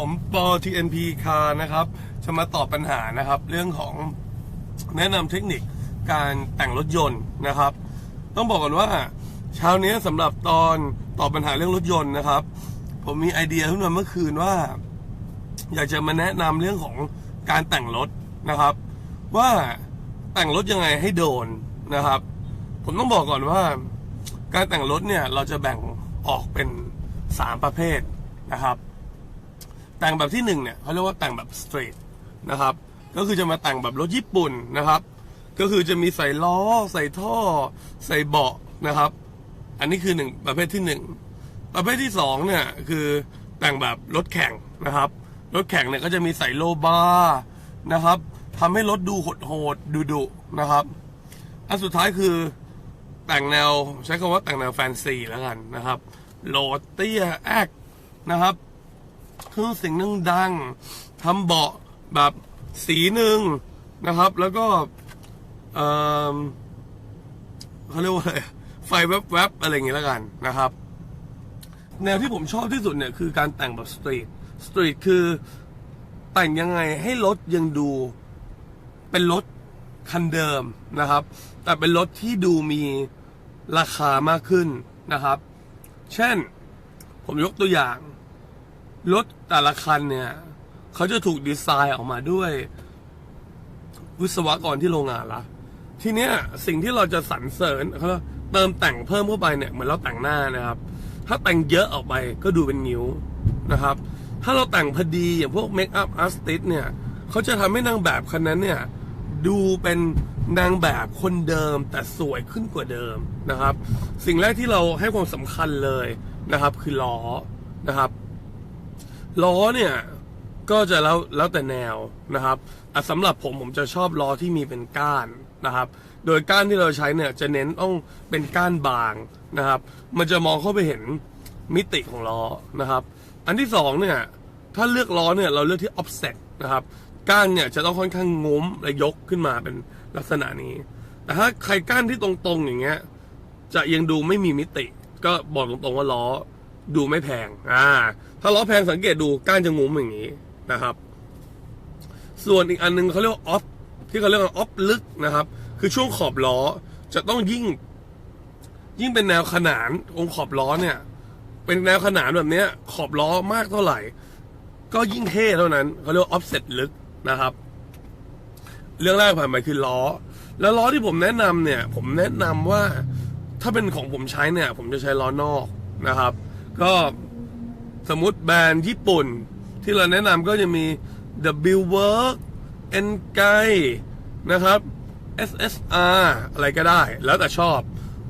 ผมปอ TNP คานะครับ จะมาตอบปัญหานะครับ เรื่องของแนะนำเทคนิคการแต่งรถยนต์นะครับ ต้องบอกก่อนว่าเช้านี้สำหรับตอนตอบปัญหาเรื่องรถยนต์นะครับ ผมมีไอเดียขึ้นมาเมื่อคืนว่า อยากจะมาแนะนำเรื่องของการแต่งรถนะครับ ว่าแต่งรถยังไงให้โดนนะครับ ผมต้องบอกก่อนว่า การแต่งรถเนี่ยเราจะแบ่งออกเป็นสามประเภทนะครับ แต่งแบบที่หนึ่งเนี่ยเขาเรียกว่าแต่งแบบสตรีทนะครับ ก็คือจะมาแต่งแบบรถญี่ปุ่นนะครับ ก็คือจะมีใส่ล้อ ใส่ท่อ ใส่เบาะนะครับ อันนี้คือหนึ่งประเภทที่หนึ่งประเภทที่สองเนี่ยคือแต่งแบบรถแข่งนะครับ รถแข่งเนี่ยก็จะมีใส่โลบาร์นะครับทำให้รถดูโหดดุดุนะครับ อันสุดท้ายคือแต่งแนวใช้คำว่าแต่งแนวแฟนซีแล้วกันนะครับ โหลดเตี้ยแอกนะครับ เครื่องเสียงนั่งดังทำเบาะแบบสีหนึ่งนะครับ แล้วก็เออเขาเรียกว่าอะไรไฟแวบๆอะไรอย่างงี้แล้วกันนะครับ แนวที่ผมชอบที่สุดเนี่ยคือการแต่งแบบสตรีทสตรีทคือแต่งยังไงให้รถยังดู เป็นรถคันเดิมนะครับ แต่เป็นรถที่ดูมีราคามากขึ้นนะครับ เช่น ผมยกตัวอย่าง รถแต่ละคันเนี่ย เขาจะถูกดีไซน์ออกมาด้วย วิศวกรที่โรงงานละทีเนี้ยสิ่งที่เราจะสรรเสริญเขาเติมแต่งเพิ่มเข้าไปเนี่ยเหมือนเราแต่งหน้านะครับ ถ้าแต่งเยอะออกไปก็ดูเป็นนิ้วนะครับ ถ้าเราแต่งพอดีอย่างพวกเมคอัพอาร์ติสเนี่ยเขาจะทำให้นางแบบคนนั้นเนี่ย ดูเป็นนางแบบคนเดิมแต่สวยขึ้นกว่าเดิมนะครับ สิ่งแรกที่เราให้ความสำคัญเลยนะครับ คือล้อนะครับ ล้อเนี่ยก็จะแล้วแล้วแต่แนวนะครับสำหรับผมผมจะชอบล้อที่มีเป็นก้านนะครับ โดยก้านที่เราใช้เนี่ยจะเน้นต้องเป็นก้านบางนะครับ มันจะมองเข้าไปเห็นมิติของล้อนะครับ อันที่สองเนี่ยถ้าเลือกล้อเนี่ยเราเลือกที่ offset นะครับ ก้านเนี่ยจะต้องค่อนข้างงุ้มและยกขึ้นมาเป็นลักษณะนี้ แต่ถ้าใครก้านที่ตรงๆอย่างเงี้ยจะยังดูไม่มีมิติ ก็บอกตรงๆว่าล้อ ดูไม่แพง อ่า ถ้าล้อแพงสังเกตดูก้านจะงุ้มอย่างนี้นะครับ ส่วนอีกอันหนึงเขาเรียกว่าออฟที่เขาเรียกว่าออฟลึกนะครับ คือช่วงขอบล้อจะต้องยิ่ง ยิ่งเป็นแนวขนานองขอบล้อเนี่ย เป็นแนวขนานแบบเนี้ย ขอบล้อมากเท่าไหร่ ก็ยิ่งเท่เท่านั้นเขาเรียกว่าออฟเซ็ตลึกนะครับ เรื่องแรกผ่านไปคือล้อ แล้วล้อที่ผมแนะนำเนี่ย ผมแนะนำว่าถ้าเป็นของผมใช้เนี่ย ผมจะใช้ล้อนอกนะครับ ก็สมมติแบรนด์ญี่ปุ่น ที่เราแนะนำก็จะมี W Work N g a i นะครับ SSR อะไรก็ได้ แล้วแต่ชอบ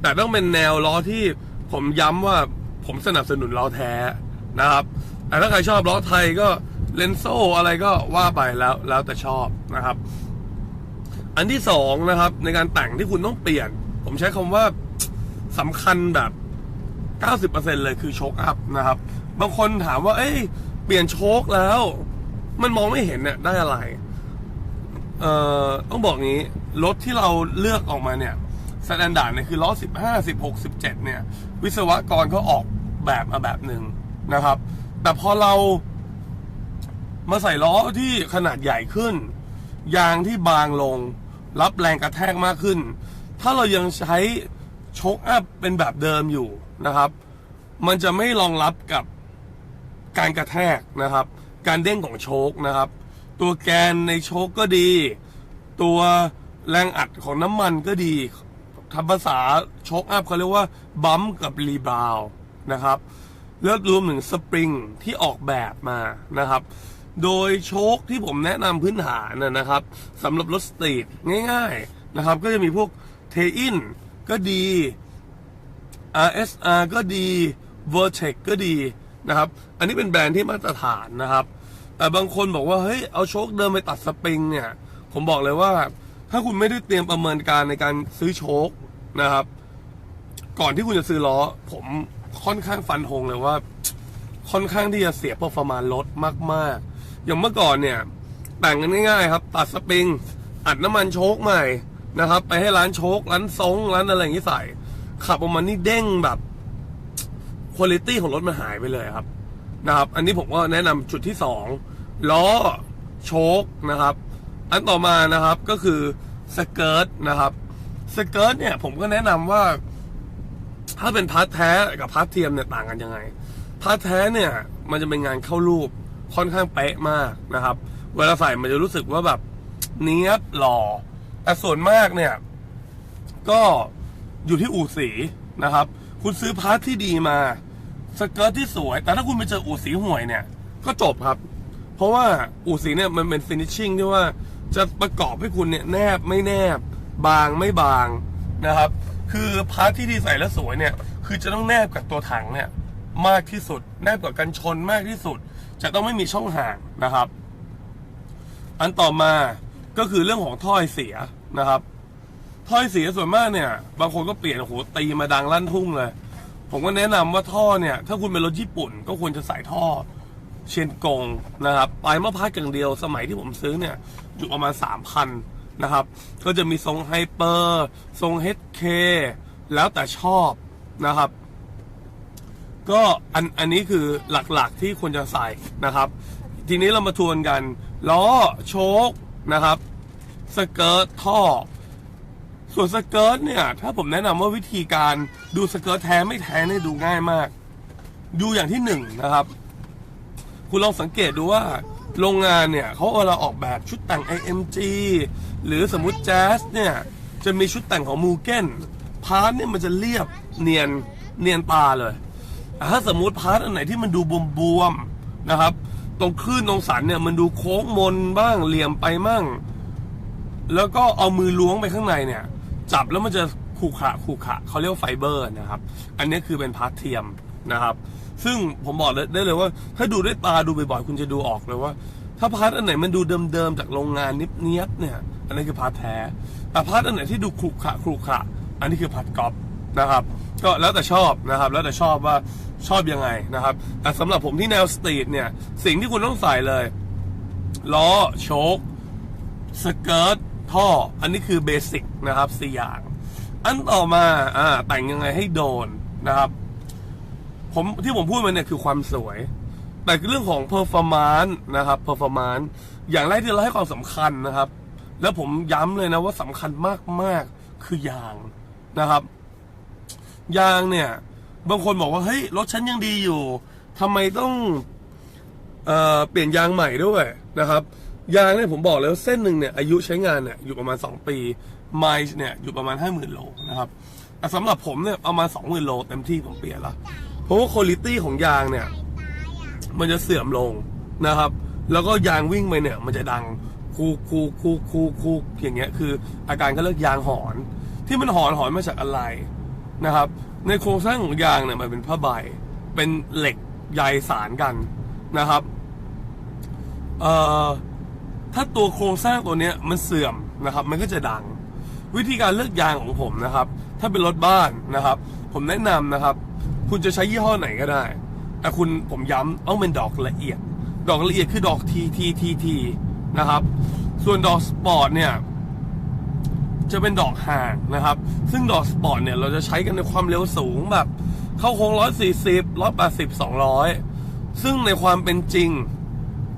แต่ต้องเป็นแนวล้อที่ผมย้ำว่าผมสนับสนุนล้อแท้นะครับ แต่ถ้าใครชอบล้อไทยก็เลนโซอะไรก็ว่าไปแล้วแล้วแต่ชอบนะครับ อันที่สองนะครับในการแต่งที่คุณต้องเปลี่ยน ผมใช้คำว่าสำคัญแบบ 90%เลยคือโชคอัพนะครับ บางคนถามว่า เอ้ย เปลี่ยนโชคแล้ว มันมองไม่เห็นเนี่ยได้อะไร เอ่อ ต้องบอกงี้ รถที่เราเลือกออกมาเนี่ยสแตนดาร์ดเนี่ยคือล้อ 15 16 17 เนี่ย วิศวกรเขาออกแบบมาแบบหนึ่งนะครับ แต่พอเรามาใส่ล้อที่ขนาดใหญ่ขึ้น ยางที่บางลง รับแรงกระแทกมากขึ้น ถ้าเรายังใช้โชคอัพเป็นแบบเดิมอยู่ นะครับ มันจะไม่รองรับกับการกระแทกนะครับ การเด้งของโชคนะครับ ตัวแกนในโชคก็ดี ตัวแรงอัดของน้ำมันก็ดีทำภาษาโชคอัพเขาเรียกว่าบัมกับรีบาวนะครับแล้วรวมถึงสปริงที่ออกแบบมานะครับ โดยโชคที่ผมแนะนำพื้นฐานนะนะครับสำหรับรถสตรีทง่าย ๆนะครับ ก็จะมีพวกเทอินก็ดี RSR ก็ดี Vertex ก็ดีนะครับ อันนี้เป็นแบรนด์ที่มาตรฐานนะครับ แต่บางคนบอกว่า เฮ้ย เอาโชคเดิมไปตัดสปริงเนี่ย ผมบอกเลยว่า ถ้าคุณไม่ได้เตรียมประเมินการในการซื้อโชคนะครับ ก่อนที่คุณจะซื้อล้อ ผมค่อนข้างฟันธงเลยว่า ค่อนข้างที่จะเสียเปอร์ฟอร์มานลดมาก ๆ อย่างเมื่อก่อนเนี่ย แต่งกันง่ายๆครับ ตัดสปริง อัดน้ำมันโชคใหม่นะครับ ไปให้ร้านโชคร้านทรงร้านอะไรอย่างนี้ใส่ ขับออกมานี่เด้งแบบคุณภาพของรถมันหายไปเลยครับ นะครับ อันนี้ผมก็แนะนำจุดที่สองล้อโชคนะครับ อันต่อมานะครับก็คือสเกิร์ตนะครับสเกิร์ตเนี่ยผมก็แนะนำว่าถ้าเป็นพาร์ทแท้กับพาร์ทเทียมเนี่ยต่างกันยังไง พาร์ทแท้เนี่ยมันจะเป็นงานเข้ารูปค่อนข้างเป๊ะมากนะครับ เวลาใส่มันจะรู้สึกว่าแบบเนี้ยบหล่อแต่ส่วนมากเนี่ย ก็ อยู่ที่อู่สีนะครับ คุณซื้อพาร์ทที่ดีมา สเกิร์ตที่สวย แต่ถ้าคุณไปเจออู่สีห่วยเนี่ย ก็จบครับ เพราะว่าอู่สีเนี่ยมันเป็นฟินิชชิ่งที่ว่าจะประกอบให้คุณเนี่ยแนบไม่แนบ บางไม่บางนะครับ คือพาร์ทที่ดีใส่แล้วสวยเนี่ย คือจะต้องแนบกับตัวถังเนี่ย มากที่สุด แนบกับกันชนมากที่สุด จะต้องไม่มีช่องห่างนะครับ อันต่อมาก็คือเรื่องของถ้อยเสียนะครับ ถ้อยเสียส่วนมากเนี่ย บางคนก็เปลี่ยนโอ้โหตีมาดังลั่นทุ่งเลย ผมก็แนะนำว่าท่อเนี่ย ถ้าคุณเป็นรถญี่ปุ่น ก็ควรจะใส่ท่อ เชนกงนะครับปลายมะพร้าวอย่างเดียวสมัยที่ผมซื้อเนี่ย อยู่ประมาณ 3,000 นะครับ ก็จะมีทรงไฮเปอร์ทรง HK แล้วแต่ชอบนะครับ ก็อันอันนี้คือหลักๆที่ควรจะใส่นะครับ ทีนี้เรามาทวนกัน ล้อ โชคนะครับ สเกิร์ตท่อ ส่วนสเกิร์ตเนี่ย ถ้าผมแนะนำว่าวิธีการดูสเกิร์ตแท้ไม่แท้เนี่ยดูง่ายมาก ดูอย่างที่หนึ่งนะครับ คุณลองสังเกตดูว่าโรงงานเนี่ยเขาเวลาออกแบบชุดแต่ง AMG หรือสมมุติแจ๊สเนี่ย จะมีชุดแต่งของมูเก้นพาร์ทเนี่ยมันจะเรียบเนียนเนียนตาเลยถ้าสมมุติพาร์ทอันไหนที่มันดูบวมๆนะครับ ตรงคลื่นตรงสันเนี่ยมันดูโค้งมนบ้างเหลี่ยมไปมั่ง แล้วก็เอามือล้วงไปข้างในเนี่ย จับแล้วมันจะขูขะขูขะเขาเรียกไฟเบอร์นะครับ อันนี้คือเป็นพาร์ทเทียมนะครับ ซึ่งผมบอกได้เลยว่า ถ้าดูด้วยตาดูบ่อยๆคุณจะดูออกเลยว่า ถ้าพาร์ทอันไหนมันดูเดิมๆจากโรงงานนิบเนียบเนี่ย อันนี้คือพาร์ทแท้แต่พาร์ทอันไหนที่ดูขรุขะขรุขะ อันนี้คือพาร์ทกอล์ฟนะครับ ก็แล้วแต่ชอบนะครับ แล้วแต่ชอบว่าชอบยังไงนะครับแต่สำหรับผมที่แนวสตรีทเนี่ย สิ่งที่คุณต้องใส่เลยล้อโชคสเกิร์ต ท่อ อันนี้คือเบสิกนะครับสี่อย่าง อันต่อมาอ่าแต่งยังไงให้โดนนะครับ ผมที่ผมพูดมาเนี่ยคือความสวย แต่เรื่องของเพอร์ฟอร์มานซ์นะครับเพอร์ฟอร์มานซ์อย่างแรกที่เราให้ความสำคัญนะครับ แล้วผมย้ำเลยนะว่าสำคัญมากๆคือยางนะครับยางเนี่ย บางคนบอกว่าเฮ้ยรถฉันยังดีอยู่ทำไมต้องเอเปลี่ยนยางใหม่ด้วยนะครับ ยางเนี่ยผมบอกเลยว่าเส้นหนึ่งเนี่ยอายุใช้งานเนี่ยอยู่ประมาณ 2 ปีไมล์เนี่ยอยู่ประมาณ 50,000 โลนะครับแต่สำหรับผมเนี่ยประมาณ 20,000 โลเต็มที่ผมเปลี่ยนละเพราะว่าคุณภาพของยางเนี่ย มันจะเสื่อมลงนะครับ แล้วก็ยางวิ่งไปเนี่ย มันจะดังคูคูคูคูคูอย่างเงี้ยคือ อาการก็เรียกยางหอน ที่มันหอนหอนมาจากอะไรนะครับ ในโครงสร้างของยางเนี่ยมันเป็นผ้าใบ เป็นเหล็กใยสารกันนะครับ เอ่อ ถ้าตัวโครงสร้างตัวเนี้ยมันเสื่อมนะครับ มันก็จะดัง วิธีการเลือกยางของผมนะครับ ถ้าเป็นรถบ้านนะครับ ผมแนะนำนะครับ คุณจะใช้ยี่ห้อไหนก็ได้ แต่คุณผมย้ำต้องเป็นดอกละเอียด ดอกละเอียดคือดอกทีทีทีทีนะครับ ส่วนดอกสปอร์ตเนี่ยจะเป็นดอกห่างนะครับ ซึ่งดอกสปอร์ตเนี่ยเราจะใช้กันในความเร็วสูงแบบ เข้าโค้งร้อยสี่สิบร้อยแปดสิบสองร้อยซึ่งในความเป็นจริง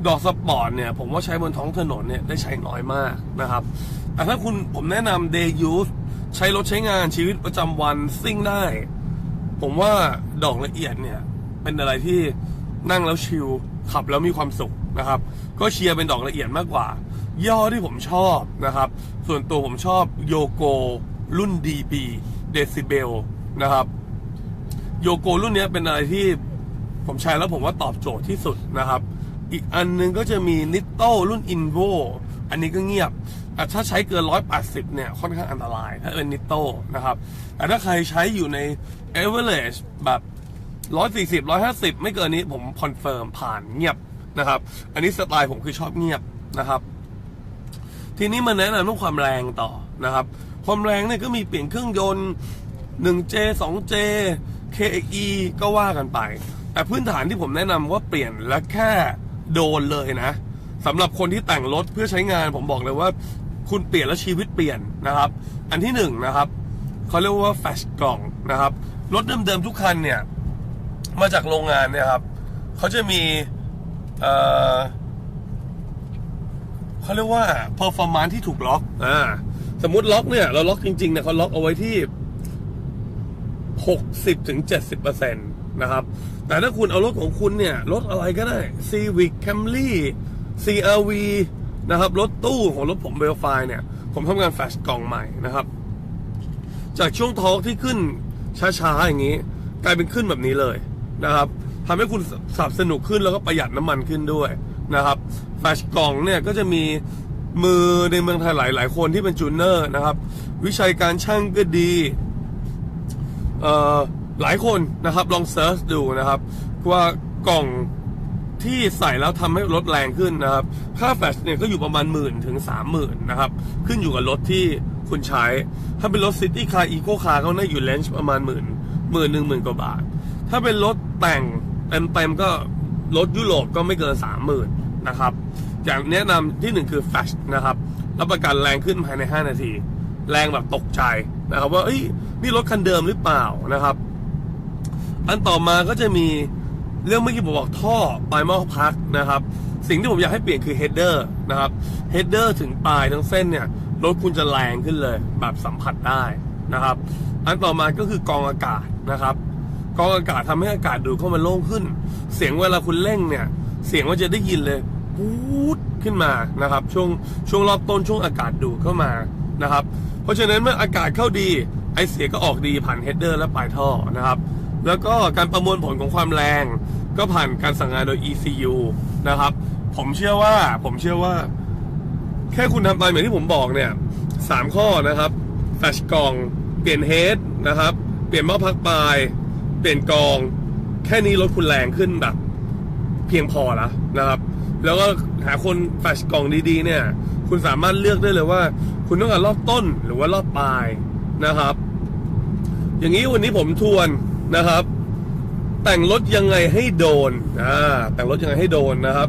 ดอกสปอร์ตเนี่ย ผมว่าใช้บนท้องถนนเนี่ยได้ใช้น้อยมากนะครับแต่ถ้าคุณผมแนะนำ day use ใช้รถใช้งานชีวิตประจำวันซิ่งได้ ผมว่าดอกละเอียดเนี่ย เป็นอะไรที่นั่งแล้วชิลขับแล้วมีความสุขนะครับ ก็เชียร์เป็นดอกละเอียดมากกว่า ย่อที่ผมชอบนะครับ ส่วนตัวผมชอบโยโกรุ่น DB Decibel นะครับโยโกรุ่นนี้เป็นอะไรที่ผมใช้แล้วผมว่าตอบโจทย์ที่สุดนะครับ อีกอันนึงก็จะมีนิตโต้รุ่น Invo อันนี้ก็เงียบแต่ถ้าใช้เกิน 180 เนี่ย ค่อนข้างอันตราย ถ้าเป็นนิตโต้นะครับ แต่ถ้าใครใช้อยู่ใน average แบบ 140 150 ไม่เกินนี้ผมคอนเฟิร์มผ่านเงียบนะครับ อันนี้สไตล์ผมคือชอบเงียบนะครับ ทีนี้มาแนะนำเรื่องความแรงต่อนะครับ ความแรงเนี่ยก็มีเปลี่ยนเครื่องยนต์ 1J 2J KE ก็ว่ากันไป แต่พื้นฐานที่ผมแนะนำว่าเปลี่ยนและแค่ โดนเลยนะสำหรับคนที่แต่งรถเพื่อใช้งานผมบอกเลยว่า คุณเปลี่ยนแล้วชีวิตเปลี่ยนนะครับ อันที่หนึ่งนะครับเขาเรียกว่าแฟชกล่องนะครับรถเดิมๆทุกคันเนี่ย มาจากโรงงานเนี่ยครับเขาจะมีเอ่อเขาเรียกว่า performance ที่ถูกล็อกอ่าสมมติล็อกเนี่ย เราล็อกจริงๆเนี่ยเขาล็อกเอาไว้ที่60ถึง70เปอร์เซ็นต์ นะครับ แต่ถ้าคุณเอารถของคุณเนี่ย รถอะไรก็ได้ Civic Camry CRV นะครับ รถตู้ของรถผมเบลไฟเนี่ย ผมทำงานแฟชกล่องใหม่นะครับ จากช่วงทอล์กที่ขึ้นช้าๆอย่างนี้ กลายเป็นขึ้นแบบนี้เลยนะครับทำให้คุณสับสนุกขึ้นแล้วก็ประหยัดน้ำมันขึ้นด้วยนะครับ แฟชกล่องเนี่ยก็จะมีมือในเมืองไทยหลายๆคนที่เป็นจูเนอร์นะครับ วิชัยการช่างก็ดี เอ่อ หลายคนนะครับลองเซิร์ชดูนะครับ ว่ากล่องที่ใส่แล้วทำให้รถแรงขึ้นนะครับ ค่าแฟชเนี่ยก็อยู่ประมาณหมื่นถึงสามหมื่นนะครับ ขึ้นอยู่กับรถที่คุณใช้ ถ้าเป็นรถซิตี้คาร์อีโคคาร์ก็น่าอยู่เลนจ์ประมาณหมื่นหมื่นหนึ่งหมื่นกว่าบาท ถ้าเป็นรถแต่งเต็มๆก็รถยุโรปก็ไม่เกินสามหมื่นนะครับอย่างแนะนำที่หนึ่งคือแฟชนะครับรับประกันแรงขึ้นภายใน 5 นาที แรงแบบตกใจนะครับ ว่าเอ้ยนี่รถคันเดิมหรือเปล่านะครับ อันต่อมาก็จะมีเรื่องเมื่อกี้ผมบอกท่อปลายหม้อพักนะครับ สิ่งที่ผมอยากให้เปลี่ยนคือเฮดเดอร์นะครับเฮดเดอร์ถึงปลายทั้งเส้นเนี่ยรถคุณจะแรงขึ้นเลยแบบสัมผัสได้นะครับ อันต่อมาก็คือกองอากาศนะครับกองอากาศทำให้อากาศดูดเข้ามาโล่งขึ้น เสียงเวลาคุณเร่งเนี่ย เสียงมันจะได้ยินเลยปูดขึ้นมานะครับ ช่วงช่วงรอบต้นช่วงอากาศดูดเข้ามานะครับ เพราะฉะนั้นเมื่ออากาศเข้าดี ไอเสียงก็ออกดีผ่านเฮดเดอร์และปลายท่อนะครับ แล้วก็การประมวลผลของความแรง ก็ผ่านการสั่งงานโดย ECU นะครับ ผมเชื่อว่าผมเชื่อว่า แค่คุณทำตามอย่างที่ผมบอกเนี่ยสามข้อนะครับแฟชกล่อง เปลี่ยนเฮดนะครับ เปลี่ยนหม้อพักปลาย เปลี่ยนกอง แค่นี้รถคุณแรงขึ้นแบบ เพียงพอแล้วนะครับ แล้วก็หาคนแฟชกล่องดีๆ เนี่ย คุณสามารถเลือกได้เลยว่า คุณต้องการรอบต้นหรือว่ารอบปลายนะครับ อย่างนี้วันนี้ผมทวน นะครับ แต่งรถยังไงให้โดนอ่าแต่งรถยังไงให้โดนนะครับ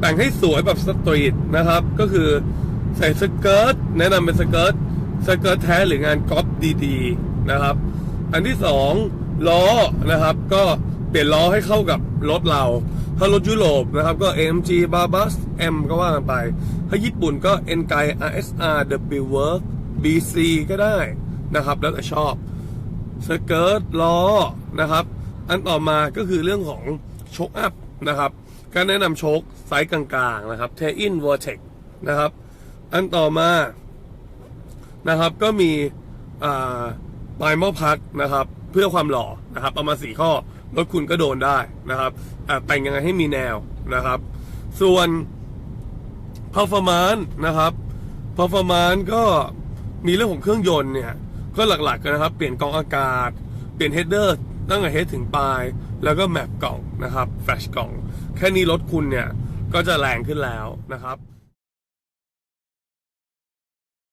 แต่งให้สวยแบบสตรีทนะครับ ก็คือใส่สเกิร์ตแนะนำเป็นสเกิร์ตสเกิร์ตแท้หรืองานก๊อปดีๆนะครับ อันที่สองล้อนะครับ ก็เปลี่ยนล้อให้เข้ากับรถเรา ถ้ารถยุโรปนะครับ ก็ AMG Barbus M ก็ว่ากันไป ถ้าญี่ปุ่นก็ n g i RSR W Work BC ก็ได้นะครับ แล้วแต่ชอบ สเกิร์ตล้อนะครับ อันต่อมาก็คือเรื่องของโชคอัพนะครับการแนะนำโชคไซส์กลางๆนะครับเทอินวอร์เทคนะครับ อันต่อมานะครับก็มีอ่าปลายหม้อพักนะครับ เพื่อความหล่อนะครับประมาณสี่ข้อรถคุณก็โดนได้นะครับแต่งยังไงให้มีแนวนะครับ ส่วน performance นะครับ performance ก็มีเรื่องของเครื่องยนต์เนี่ย ก็หลักๆกันนะครับ เปลี่ยนกองอากาศ เปลี่ยนเฮดเดอร์ตั้งแต่เฮดถึงปลาย แล้วก็แมปกล่องนะครับแฟลชกล่อง แค่นี้รถคุณเนี่ย ก็จะแรงขึ้นแล้วนะครับ